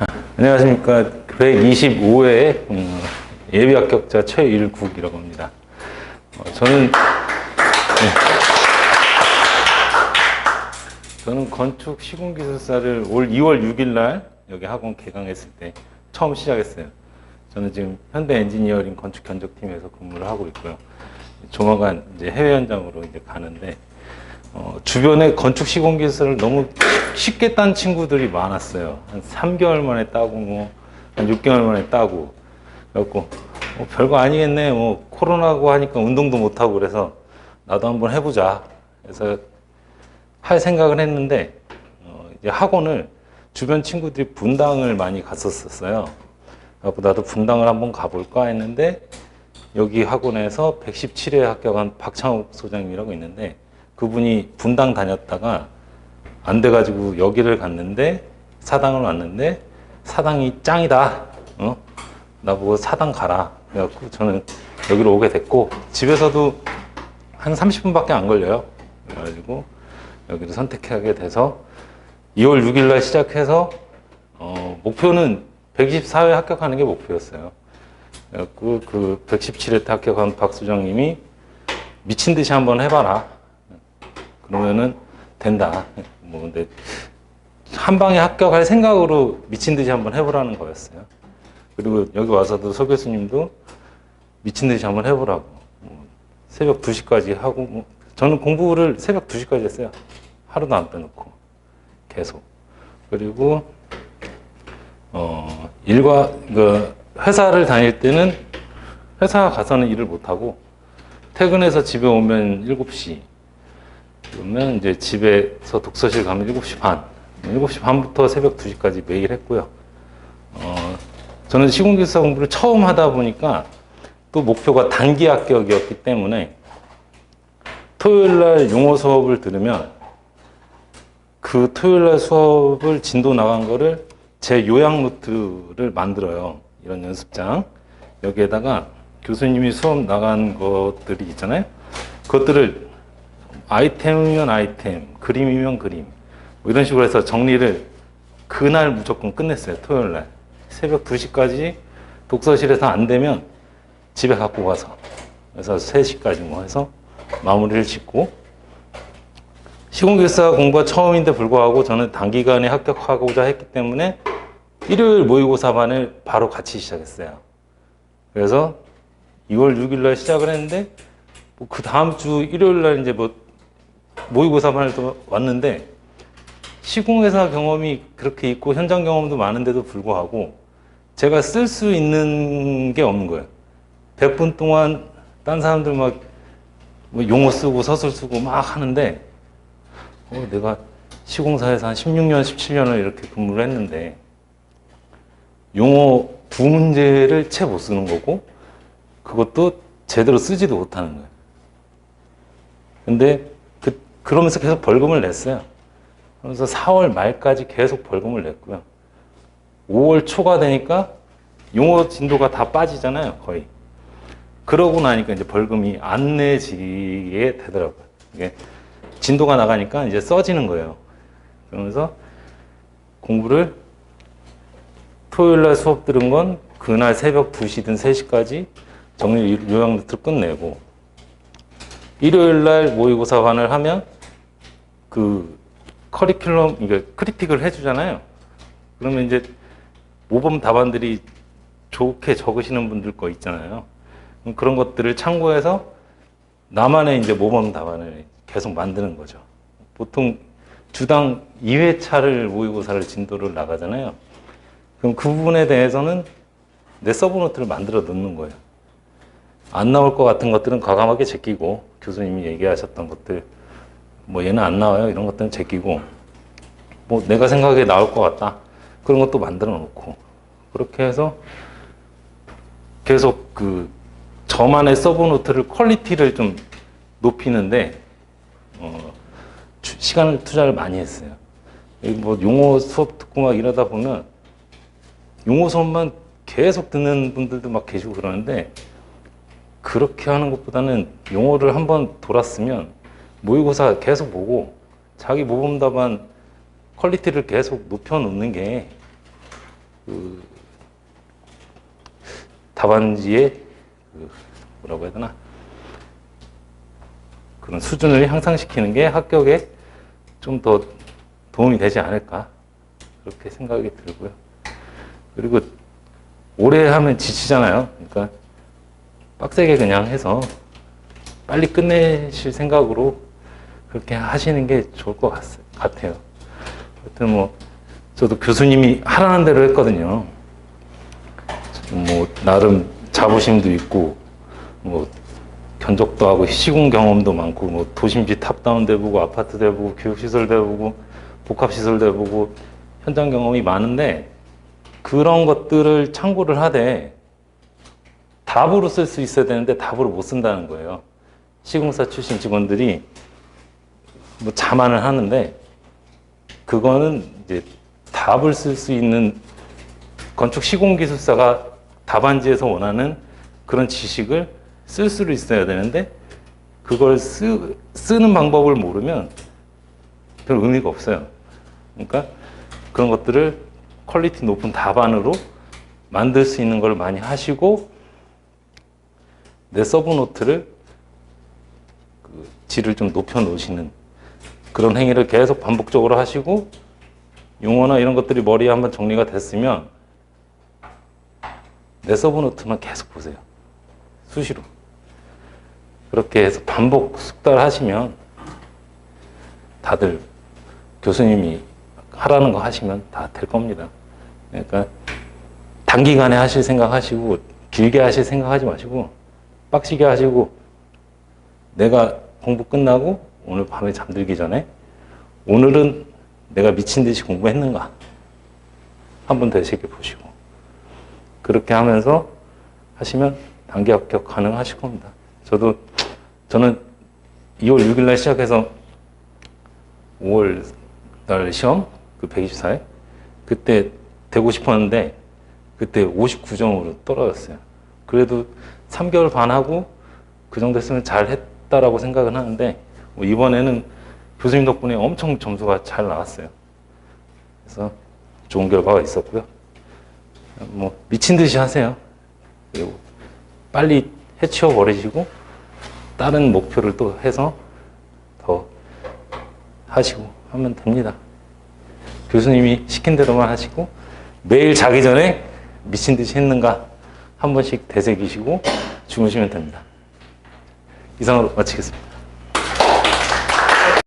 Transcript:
안녕하십니까. 125회 음, 예비 합격자 최일국이라고 합니다. 어, 저는 네. 저는 건축 시공 기술사를 올 2월 6일 날 여기 학원 개강했을 때 처음 시작했어요. 저는 지금 현대 엔지니어링 건축 견적팀에서 근무를 하고 있고요. 조만간 이제 해외 현장으로 이제 가는데 어, 주변에 건축 시공 기술을 너무 쉽게 딴 친구들이 많았어요. 한 3개월 만에 따고 뭐, 한 6개월 만에 따고. 그래갖고, 뭐 별거 아니겠네. 뭐, 코로나고 하니까 운동도 못 하고 그래서 나도 한번 해보자. 그래서 할 생각을 했는데, 어, 이제 학원을 주변 친구들이 분당을 많이 갔었었어요. 그래갖고 나도 분당을 한번 가볼까 했는데, 여기 학원에서 117회 합격한 박창욱 소장님이라고 있는데, 그분이 분당 다녔다가 안 돼가지고 여기를 갔는데 사당을 왔는데 사당이 짱이다. 어? 나보고 사당 가라. 그래갖고 저는 여기로 오게 됐고 집에서도 한 30분밖에 안 걸려요. 그래가지고 여기를 선택하게 돼서 2월 6일 날 시작해서 어, 목표는 124회 합격하는 게 목표였어요. 그래갖고 그 117회 때 합격한 박 수장님이 미친 듯이 한번 해봐라. 그러면은 된다. 뭐 근데 한 방에 합격할 생각으로 미친 듯이 한번 해보라는 거였어요. 그리고 여기 와서도 서 교수님도 미친 듯이 한번 해보라고. 뭐 새벽 2시까지 하고 뭐 저는 공부를 새벽 2시까지 했어요. 하루도 안 빼놓고 계속. 그리고 어 일과 그 회사를 다닐 때는 회사 가서는 일을 못 하고 퇴근해서 집에 오면 7시 그러면 이제 집에서 독서실 가면 7시 반. 7시 반부터 새벽 2시까지 매일 했고요. 어, 저는 시공기술사 공부를 처음 하다 보니까 또 목표가 단기 합격이었기 때문에 토요일 날 용어 수업을 들으면 그 토요일 날 수업을 진도 나간 거를 제 요약 노트를 만들어요. 이런 연습장. 여기에다가 교수님이 수업 나간 것들이 있잖아요. 그것들을 아이템이면 아이템, 그림이면 그림. 뭐 이런 식으로 해서 정리를 그날 무조건 끝냈어요. 토요일 날. 새벽 2시까지 독서실에서 안 되면 집에 갖고 가서. 그래서 3시까지 뭐 해서 마무리를 짓고. 시공기술사 공부가 처음인데 불구하고 저는 단기간에 합격하고자 했기 때문에 일요일 모의고사반을 바로 같이 시작했어요. 그래서 2월 6일 날 시작을 했는데 뭐 그 다음 주 일요일 날 이제 뭐 모의고사반을 또 왔는데 시공회사 경험이 그렇게 있고 현장 경험도 많은데도 불구하고 제가 쓸 수 있는 게 없는 거예요. 100분 동안 딴 사람들 막뭐 용어 쓰고 서술 쓰고 막 하는데 어, 내가 시공사에서 한 16년, 17년을 이렇게 근무를 했는데 용어 두 문제를 채 못 쓰는 거고 그것도 제대로 쓰지도 못하는 거예요. 근데 그, 그러면서 계속 벌금을 냈어요. 그래서 4월 말까지 계속 벌금을 냈고요. 5월 초가 되니까 용어 진도가 다 빠지잖아요, 거의. 그러고 나니까 이제 벌금이 안 내지게 되더라고요. 이게 진도가 나가니까 이제 써지는 거예요. 그러면서 공부를 토요일 날 수업 들은 건 그날 새벽 2시든 3시까지 정리 요약 노트를 끝내고 일요일 날 모의고사 반을 하면 그 커리큘럼, 이게 크리틱을 해주잖아요. 그러면 이제 모범 답안들이 좋게 적으시는 분들 거 있잖아요. 그런 것들을 참고해서 나만의 이제 모범 답안을 계속 만드는 거죠. 보통 주당 2회차를 모의고사를 진도를 나가잖아요. 그럼 그 부분에 대해서는 내 서브노트를 만들어 놓는 거예요. 안 나올 것 같은 것들은 과감하게 제끼고 교수님이 얘기하셨던 것들 뭐 얘는 안 나와요 이런 것들은 제끼고 뭐 내가 생각에 나올 것 같다 그런 것도 만들어 놓고 그렇게 해서 계속 그 저만의 서브 노트를 퀄리티를 좀 높이는데 어, 주- 시간을 투자를 많이 했어요. 뭐 용어 수업 듣고 막 이러다 보면 용어 수업만 계속 듣는 분들도 막 계시고 그러는데 그렇게 하는 것보다는 용어를 한번 돌았으면 모의고사 계속 보고 자기 모범 답안 퀄리티를 계속 높여 놓는 게 그 답안지의 그 뭐라고 해야 되나 그런 수준을 향상시키는 게 합격에 좀 더 도움이 되지 않을까 그렇게 생각이 들고요. 그리고 오래 하면 지치잖아요. 그러니까 빡세게 그냥 해서 빨리 끝내실 생각으로 그렇게 하시는 게 좋을 것 같, 같아요. 하여튼 뭐 저도 교수님이 하라는 대로 했거든요. 뭐 나름 자부심도 있고 뭐 견적도 하고 시공 경험도 많고 뭐 도심지 탑다운도 해보고 아파트도 해보고 교육시설도 해보고 복합시설도 해보고 현장 경험이 많은데 그런 것들을 참고를 하되 답으로 쓸 수 있어야 되는데 답으로 못 쓴다는 거예요. 시공사 출신 직원들이 뭐 자만을 하는데 그거는 이제 답을 쓸 수 있는 건축 시공 기술사가 답안지에서 원하는 그런 지식을 쓸 수도 있어야 되는데 그걸 쓰, 쓰는 방법을 모르면 별 의미가 없어요. 그러니까 그런 것들을 퀄리티 높은 답안으로 만들 수 있는 걸 많이 하시고 내 서브 노트를 그 질을 좀 높여 놓으시는 그런 행위를 계속 반복적으로 하시고 용어나 이런 것들이 머리에 한번 정리가 됐으면 내 서브 노트만 계속 보세요. 수시로. 그렇게 해서 반복 숙달하시면 다들 교수님이 하라는 거 하시면 다 될 겁니다. 그러니까 단기간에 하실 생각 하시고 길게 하실 생각 하지 마시고 빡시게 하시고 내가 공부 끝나고 오늘 밤에 잠들기 전에 오늘은 내가 미친 듯이 공부했는가 한번 되새겨 보시고 그렇게 하면서 하시면 단기 합격 가능하실 겁니다. 저도 저는 2월 6일 날 시작해서 5월 날 시험 그 124회 그때 되고 싶었는데 그때 59점으로 떨어졌어요. 그래도 3개월 반 하고 그 정도 했으면 잘 했다라고 생각은 하는데 뭐 이번에는 교수님 덕분에 엄청 점수가 잘 나왔어요. 그래서 좋은 결과가 있었고요. 뭐 미친 듯이 하세요. 그리고 빨리 해치워 버리시고 다른 목표를 또 해서 더 하시고 하면 됩니다. 교수님이 시킨 대로만 하시고 매일 자기 전에 미친 듯이 했는가 한 번씩 되새기시고 주무시면 됩니다. 이상으로 마치겠습니다.